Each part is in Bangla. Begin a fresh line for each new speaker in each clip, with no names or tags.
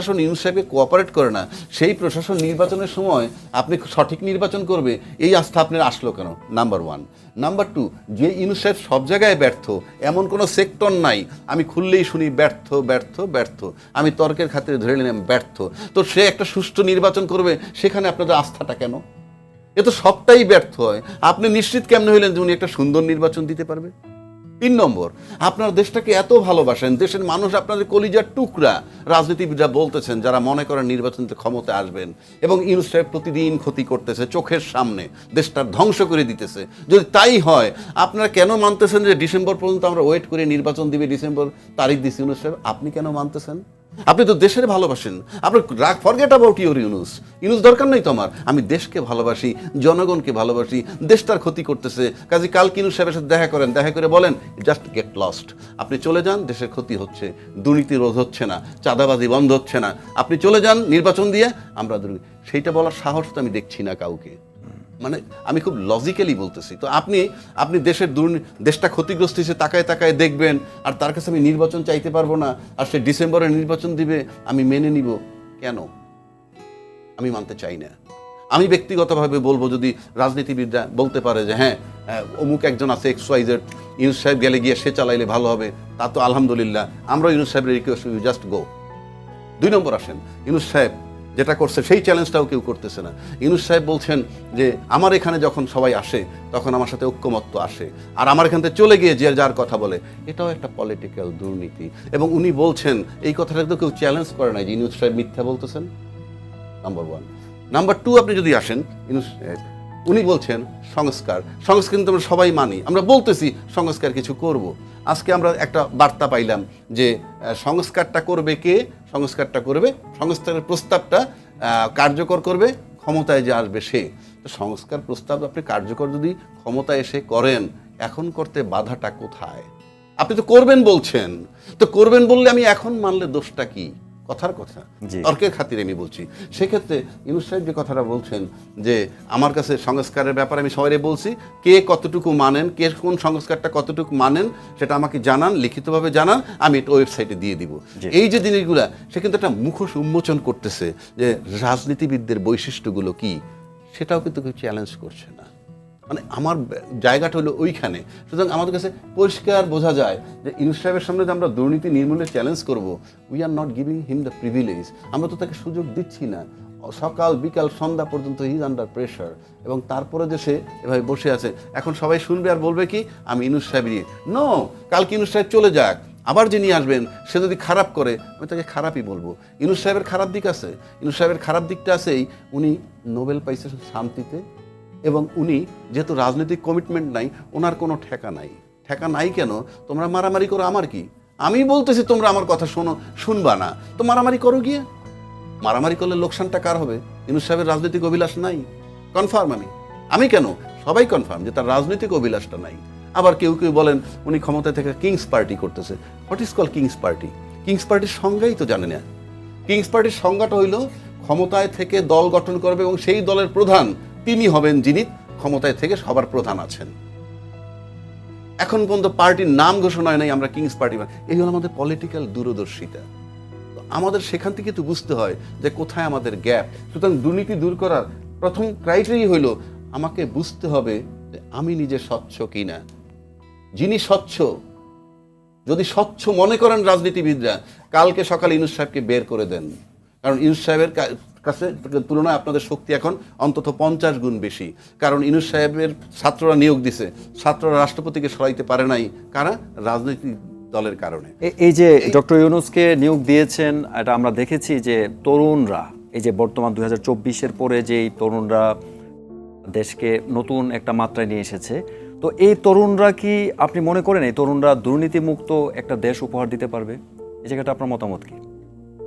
প্রশাসন ইউনুস সাহেবকে কোঅপারেট করে না, সেই প্রশাসন নির্বাচনের সময় আপনি সঠিক নির্বাচন করবে, এই আস্থা আপনার আসলো কেন? নাম্বার ওয়ান নাম্বার টু যে ইউনুস সাহেব সব জায়গায় ব্যর্থ, এমন কোনো সেক্টর নাই, আমি খুললেই শুনি ব্যর্থ ব্যর্থ ব্যর্থ। আমি তর্কের খাতিরে ধরে নিলাম ব্যর্থ। তো সে একটা সুষ্ঠু নির্বাচন করবে, সেখানে আপনাদের আস্থাটা কেন? এ তো সবটাই ব্যর্থ হয়। আপনি নিশ্চিত কেমনে হইলেন যে উনি একটা সুন্দর নির্বাচন দিতে পারবে? তিন নম্বর, আপনার দেশটাকে এত ভালোবাসেন, দেশের মানুষ আপনাদের কলিজার টুকরা, রাজনীতিবিদরা বলতেছেন যারা মনে করেন নির্বাচনতে ক্ষমতা আসবেন এবং ইউনুস প্রতিদিন ক্ষতি করতেছে চোখের সামনে, দেশটার ধ্বংস করে দিতেছে। যদি তাই হয়, আপনারা কেন মানতেছেন যে ডিসেম্বর পর্যন্ত আমরা ওয়েট করে নির্বাচন দিবে ডিসেম্বর তারিখ দিচ্ছে ইউনুস আপনি কেন মানতেছেন? আপনি তো দেশের ভালোবাসেন। আপনার রাগ forget about your Yunus Yunus দরকার নেই তো আমার। আমি দেশকে ভালোবাসি, জনগণকে ভালোবাসি দেশটার ক্ষতি করতেছে। কাজে কাল কিনুস সাহেবের সাথে দেখা করেন, দেখা করে বলেন জাস্ট গেট লস্ট আপনি চলে যান, দেশের ক্ষতি হচ্ছে। দুর্নীতি রোধ হচ্ছে না, চাঁদাবাজি বন্ধ হচ্ছে না। আপনি চলে যান, নির্বাচন দিয়ে আমরা দুর্নীতি সেইটা বলার সাহস তো আমি দেখছি না কাউকে। মানে আমি খুব লজিক্যালি বলতেছি। তো আপনি আপনি দেশের দুর্নীতি দেশটা ক্ষতিগ্রস্ত হিসেবে তাকায় তাকায় দেখবেন, আর তার কাছে আমি নির্বাচন চাইতে পারব না, আর সে ডিসেম্বরে নির্বাচন দিবে, আমি মেনে নিব। কেন? আমি মানতে চাই না। আমি ব্যক্তিগতভাবে বলব, যদি রাজনীতিবিদরা বলতে পারে যে হ্যাঁ অমুক একজন আছে এক্স ওয়াই জেড ইউনুস সাহেব গেলে গিয়ে সে চালাইলে ভালো হবে, তা তো আলহামদুলিল্লাহ আমরা ইউনুস সাহেবের রিকোয়েস্ট ইউ জাস্ট গো দুই নম্বর আসেন, ইউনুস সাহেব যেটা করছে, সেই চ্যালেঞ্জটাও কেউ করতেছে না। ইউনুস সাহেব বলছেন যে, আমার এখানে যখন সবাই আসে, তখন আমার সাথে ঐক্যমত্য আসে। আর আমার এখান থেকে চলে গিয়ে যে যার কথা বলে, এটাও একটা পলিটিক্যাল দুর্নীতি। এবং উনি বলছেন, এই কথাটা তো কেউ চ্যালেঞ্জ করে নাই যে ইউনুস সাহেব মিথ্যা বলতেছেন? নাম্বার ওয়ান নাম্বার টু আপনি যদি আসেন, ইউনুস উনি বলছেন সংস্কার। সংস্কার কিন্তু আমরা সবাই মানি। আমরা বলতেছি সংস্কার কিছু করব। আজকে আমরা একটা বার্তা পাইলাম যে সংস্কারটা করবে কে? সংস্কারটা করবে, সংস্কারের প্রস্তাবটা কার্যকর করবে, ক্ষমতায় যে আসবে সে। তো সংস্কার প্রস্তাব আপনি কার্যকর যদি ক্ষমতায় এসে করেন, এখন করতে বাধাটা কোথায়? আপনি তো করবেন বলছেন। তো করবেন বললে আমি এখন মানলে দোষটা কি? কথার কথা। তর্কের খাতিরে আমি বলছি। সেক্ষেত্রে ইউনুস সাহেব যে কথাটা বলছেন যে আমার কাছে সংস্কারের ব্যাপারে আমি সবাই বলছি কে কতটুকু মানেন কে কোন সংস্কারটা কতটুকু মানেন সেটা আমাকে জানান লিখিতভাবে জানান আমি এটা ওয়েবসাইটে দিয়ে দিব। এই যে জিনিসগুলা সে কিন্তু একটা মুখোশ উন্মোচন করতেছে যে রাজনীতিবিদদের বৈশিষ্ট্যগুলো কি? সেটাও কিন্তু কেউ চ্যালেঞ্জ করছে না। মানে আমার জায়গাটা হলো ওইখানে। সুতরাং আমাদের কাছে পরিষ্কার বোঝা যায় যে ইউনুস সাহেবের সামনে যে আমরা দুর্নীতি নির্মূলের চ্যালেঞ্জ করব we are not giving him the privilege আমরা তো তাকে সুযোগ দিচ্ছি না। সকাল, বিকাল, সন্ধ্যা পর্যন্ত হিজ আন্ডার প্রেশার এবং তারপরে যে সে এভাবে বসে আছে, এখন সবাই শুনবে আর বলবে কি, আমি ইনুস সাহেবেরই নো কালকে ইনুস সাহেব চলে যাক। আবার যিনি আসবেন, সে যদি খারাপ করে, আমি তাকে খারাপই বলব। ইনুস সাহেবের খারাপ দিক আছে। ইনুস সাহেবের খারাপ দিকটা আছেই, উনি নোবেল পাইছে শান্তিতে এবং উনি যেহেতু রাজনৈতিক কমিটমেন্ট নাই, ওনার কোনো ঠেকা নাই। ঠেকা নাই কেন? তোমরা মারামারি করো, আমার কি? আমি বলতেছি তোমরা আমার কথা শোনো, শুনবা না। তো মারামারি করো গিয়ে। মারামারি করলে লোকসানটা কার হবে? ইনুস সাহেবের রাজনৈতিক অভিলাষ নাই। কনফার্ম আমি। আমি কেন? সবাই কনফার্ম যে তার রাজনৈতিক অভিলাষটা নাই। আবার কেউ কেউ বলেন, উনি ক্ষমতা থেকে কিংস পার্টি করতেছে। What is call kings party kings পার্টির সংজ্ঞাই তো জানে না। কিংস পার্টির সংজ্ঞাটা হইল, ক্ষমতায় থেকে দল গঠন করবে এবং সেই দলের প্রধান তিনি হবেন যিনি ক্ষমতায় থেকে সবার প্রধান আছেন। এখন পর্যন্ত পার্টির নাম ঘোষণা হয় নাই আমরা কিংস পার্টি এই হলো আমাদের পলিটিক্যাল দূরদর্শিতা। আমাদের সেখান থেকে তো বুঝতে হয় যে কোথায় আমাদের গ্যাপ সুতরাং দুর্নীতি দূর করার প্রথম ক্রাইটেরিয়া হইল আমাকে বুঝতে হবে যে আমি নিজে স্বচ্ছ কিনা। যিনি স্বচ্ছ, যদি স্বচ্ছ মনে করেন রাজনীতিবিদরা, কালকে সকালে ইনুস সাহেবকে বের করে দেন। কারণ ইনুস সাহেবের কা- কাছে তুলনায় আপনাদের শক্তি এখন অন্তত পঞ্চাশ গুণ বেশি। কারণ ইনুস সাহেবের ছাত্ররা নিয়োগ দিছে ছাত্ররা রাষ্ট্রপতিকে সরাইতে পারে নাই কারা? রাজনৈতিক দলের কারণে।
এই যে ডক্টর ইউনুসকে নিয়োগ দিয়েছেন এটা আমরা দেখেছি যে তরুণরা এই যে বর্তমান দুই হাজার চব্বিশের পরে যে এই তরুণরা দেশকে নতুন একটা মাত্রায় নিয়ে এসেছে তো এই তরুণরা কি আপনি মনে করেন এই তরুণরা দুর্নীতিমুক্ত একটা দেশ উপহার দিতে পারবে? এই জায়গাটা আপনার মতামত কি?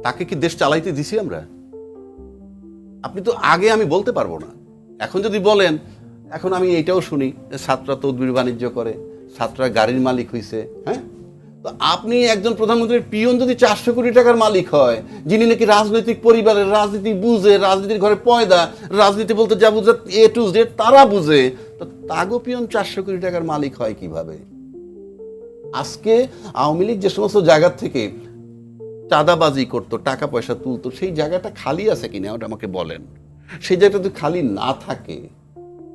তাকে কি দেশ চালাইতে দিছি আমরা? আপনি তো আগে আমি বলতে পারব না। এখন যদি বলেন, এখন আমি এটাও শুনি ছাত্ররা তদবির বাণিজ্য করে, ছাত্ররা গাড়ির মালিক হইছে হ্যাঁ? তো আপনি একজন প্রধানমন্ত্রীর পিয়ন যদি চারশো কোটি টাকার মালিক হয়, যিনি নাকি রাজনৈতিক পরিবারের রাজনীতি বুঝে, রাজনীতির ঘরে পয়দা, রাজনীতি বলতে যা বুঝে এ টু জেড তারা বুঝে, তো তাগো পিয়ন চারশো কোটি টাকার মালিক হয় কীভাবে? আজকে আওয়ামী লীগ যে সমস্ত জায়গার থেকে চাঁদাবাজি করতো টাকা পয়সা তুলতো, সেই জায়গাটা খালি আছে কিনা ওটা আমাকে বলেন। সেই জায়গাটা যদি খালি না থাকে,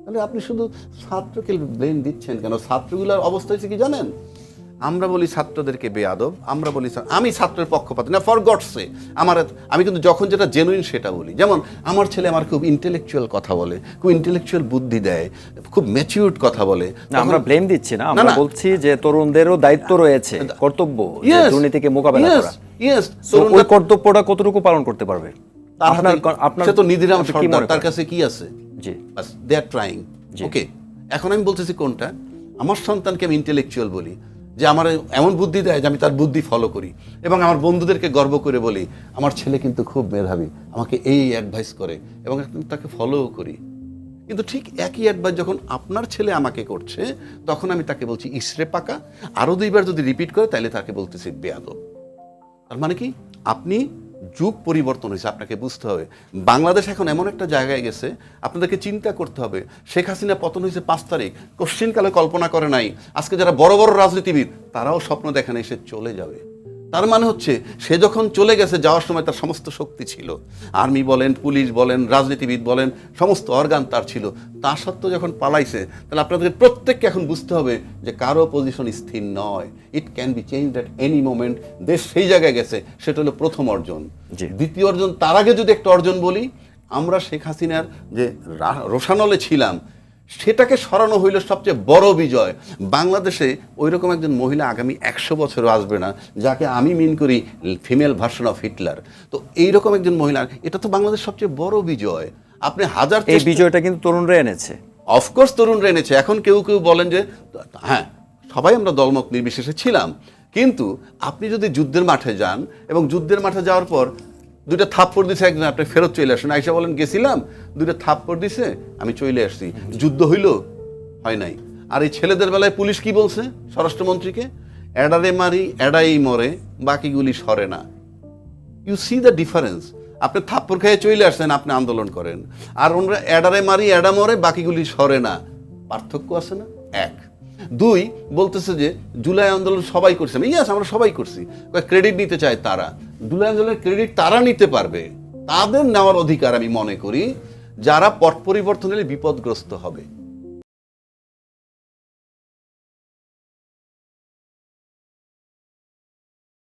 তাহলে আপনি শুধু ছাত্রকে ব্লেম দিচ্ছেন কেন? ছাত্রগুলোর অবস্থা হয়েছে কি জানেন? আমরা বলি ছাত্রদেরকে বেয়াদব আমরা বলি আমি ছাত্রের পক্ষপাত না ফর গডসে আমার আমি কিন্তু যখন যেটা জেনুইন সেটা বলি। যেমন আমার ছেলে আমার খুব ইন্টেলেকচুয়াল কথা বলে খুব ইন্টেলেকচুয়াল বুদ্ধি দেয় খুব ম্যাচিউরড কথা বলে।
না আমরা ব্লেম দিচ্ছি না আমরা। বলছি যে তরুণদেরও দায়িত্ব রয়েছে কর্তব্য যে দুর্নীতিকে মোকাবেলা করা। So, ওই কর্তব্যটা কতটুকু পালন করতে পারবে? আপনার আপনার
সে তো নিধিরাম
কি মনে
তার কাছে কি আছে?
জি।
বাস দে আর ট্রাইং ওকে এখন আমি বলতেছি কোনটা? আমার সন্তানকে আমি ইন্টেলেকচুয়াল বলি। যে আমার এমন বুদ্ধি দেয় যে আমি তার বুদ্ধি ফলো করি। এবং আমার বন্ধুদেরকে গর্ব করে বলি, আমার ছেলে কিন্তু খুব মেধাবী, আমাকে এই অ্যাডভাইস করে এবং তাকে ফলোও করি। কিন্তু ঠিক একই অ্যাডভাইস যখন আপনার ছেলে আমাকে করছে, তখন আমি তাকে বলছি, ইসরে পাকা আরও দুইবার যদি রিপিট করে তাহলে তাকে বলতেছি বেয়াদব। তার মানে কি? আপনি যুগ পরিবর্তন হয়েছে, আপনাকে বুঝতে হবে। বাংলাদেশ এখন এমন একটা জায়গায় গেছে, আপনাদেরকে চিন্তা করতে হবে। শেখ হাসিনা পতন হয়েছে পাঁচ তারিখ, কোশ্চিনকালে কল্পনা করে নাই। আজকে যারা বড় বড় রাজনীতিবিদ, তারাও স্বপ্ন দেখেন এসে চলে যাবে। তার মানে হচ্ছে সে যখন চলে গেছে যাওয়ার সময় তার সমস্ত শক্তি ছিল। আর্মি বলেন পুলিশ বলেন রাজনীতিবিদ বলেন সমস্ত অর্গান তার ছিল। তা সত্ত্বেও যখন পালাইছে তাহলে আপনাদের প্রত্যেককে এখন বুঝতে হবে যে কারও পজিশন স্থির নয়। It can be change at any moment দেশ সেই জায়গায় গেছে সেটা হলো প্রথম অর্জন। দ্বিতীয় অর্জন তার আগে যদি একটা অর্জন বলি আমরা শেখ হাসিনার যে রোশানলে ছিলাম সেটাকে সরানো হইল সবচেয়ে বড় বিজয়। বাংলাদেশে ওই রকম একজন মহিলা আগামী একশো বছরও আসবে না যাকে আমি মিন করি ফিমেল ভার্সন অফ হিটলার তো এইরকম একজন মহিলা এটা তো বাংলাদেশ সবচেয়ে বড় বিজয়। আপনি হাজার
এই বিজয়টা কিন্তু তরুণরা এনেছে।
অফকোর্স তরুণরা এনেছে। এখন কেউ কেউ বলেন যে হ্যাঁ সবাই আমরা দলমত নির্বিশেষে ছিলাম। কিন্তু আপনি যদি যুদ্ধের মাঠে যান এবং যুদ্ধের মাঠে যাওয়ার পর দুইটা থাপ্পড় দিছে, একজন আপনি ফেরত চলে আসেন। আইসা বলেন, গেছিলাম। দুইটা থাপ্পড় দিছে, আমি চলে আসছি। যুদ্ধ হইল, হয় নাই। আর এই ছেলেদের বেলায় পুলিশ কি বলছে স্বরাষ্ট্রমন্ত্রীকে? এডারে মারি, এডাই মরে, বাকিগুলি সরে না। ইউ সি দ্য ডিফারেন্স আপনি থাপ্পড় খেয়ে চলে আসছেন, আপনি আন্দোলন করেন। আর ওনারা এডারে মারি, এডা মরে, বাকিগুলি সরে না। পার্থক্য আছে না? এক। দুই, বলতেছে যে, জুলাই আন্দোলন সবাই করছে। ইয়াস, আমরা সবাই করছি। ক্রেডিট নিতে চায় তারা। আন্দোলনের ক্রেডিট তারা নিতে পারবে। তাদের নেওয়ার অধিকার আমি মনে করি, যারা পট পরিবর্তন হলে বিপদগ্রস্ত হবে।